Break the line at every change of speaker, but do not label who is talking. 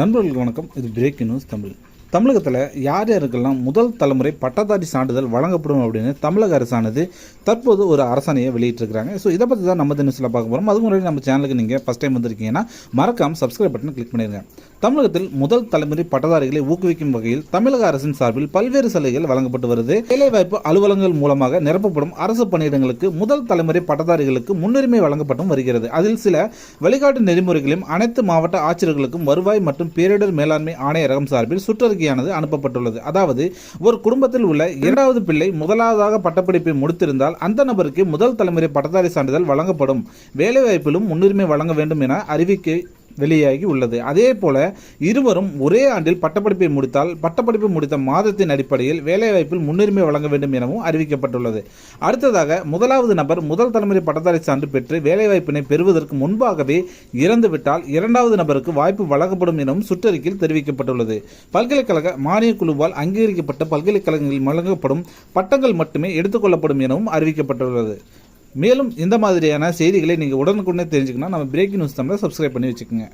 நண்பர்களுக்கு வணக்கம். இது பிரேக் நியூஸ் தமிழ். தமிழகத்தில் யார் யாருக்கெல்லாம் முதல் தலைமுறை பட்டதாரி சான்றிதழ் வழங்கப்படும் அப்படின்னு தமிழக அரசானது தற்போது ஒரு அரசாணையை வெளியிட்டிருக்கிறாங்க. ஸோ இதை பற்றி தான் நம்ம நியூஸில் பார்க்க போகிறோம் அதுக்கு முன்னாடி நம்ம சேனலுக்கு நீங்கள் ஃபஸ்ட் டைம் வந்திருக்கீங்கன்னா மறக்காம சப்ஸ்கிரைப் பட்டன் கிளிக் பண்ணிடுங்க தமிழகத்தில் முதல் தலைமுறை பட்டதாரிகளை ஊக்குவிக்கும் வகையில் தமிழக அரசின் சார்பில் பல்வேறு சலுகைகள் வழங்கப்பட்டு வருது. வேலைவாய்ப்பு அலுவலகங்கள் மூலமாக நிரப்பப்படும் அரசு பணியிடங்களுக்கு முதல் தலைமுறை பட்டதாரிகளுக்கு முன்னுரிமை வழங்கப்பட்டும் வருகிறது. அதில் சில வழிகாட்டு நெறிமுறைகளையும் அனைத்து மாவட்ட ஆட்சியர்களுக்கும் வருவாய் மற்றும் பேரிடர் மேலாண்மை ஆணையரகம் சார்பில் சுற்றறிக்கையானது அனுப்பப்பட்டுள்ளது. அதாவது ஒரு குடும்பத்தில் உள்ள இரண்டாவது பிள்ளை முதலாவதாக பட்டப்படிப்பை முடித்திருந்தால் அந்த நபருக்கு முதல் தலைமுறை பட்டதாரி சான்றிதழ் வழங்கப்படும். வேலைவாய்ப்பிலும் முன்னுரிமை வழங்க வேண்டும் என அறிவிக்கை வெளியாகி உள்ளது. அதே போல இருவரும் ஒரே ஆண்டில் பட்டப்படிப்பை முடித்தால் பட்டப்படிப்பு முடித்த மாதத்தின் அடிப்படையில் வேலைவாய்ப்பில் முன்னுரிமை வழங்க வேண்டும் எனவும் அறிவிக்கப்பட்டுள்ளது. அடுத்ததாக முதலாவது நபர் முதல் தலைமுறை பட்டதாரி சான்று பெற்று வேலைவாய்ப்பினை பெறுவதற்கு முன்பாகவே இறந்துவிட்டால் இரண்டாவது நபருக்கு வாய்ப்பு வழங்கப்படும் எனவும் சுற்றறிக்கையில் தெரிவிக்கப்பட்டுள்ளது. பல்கலைக்கழக மானிய குழுவால் அங்கீகரிக்கப்பட்ட பல்கலைக்கழகங்களில் வழங்கப்படும் பட்டங்கள் மட்டுமே எடுத்துக்கொள்ளப்படும் எனவும் அறிவிக்கப்பட்டுள்ளது. மேலும் இந்த மாதிரியான செய்திகளை நீங்கள் உடனுக்குடனே தெரிஞ்சுக்கணும் நம்ம பிரேக்கிங் நியூஸ் தமிழை சப்ஸ்கிரைப் பண்ணி வச்சுக்கோங்க.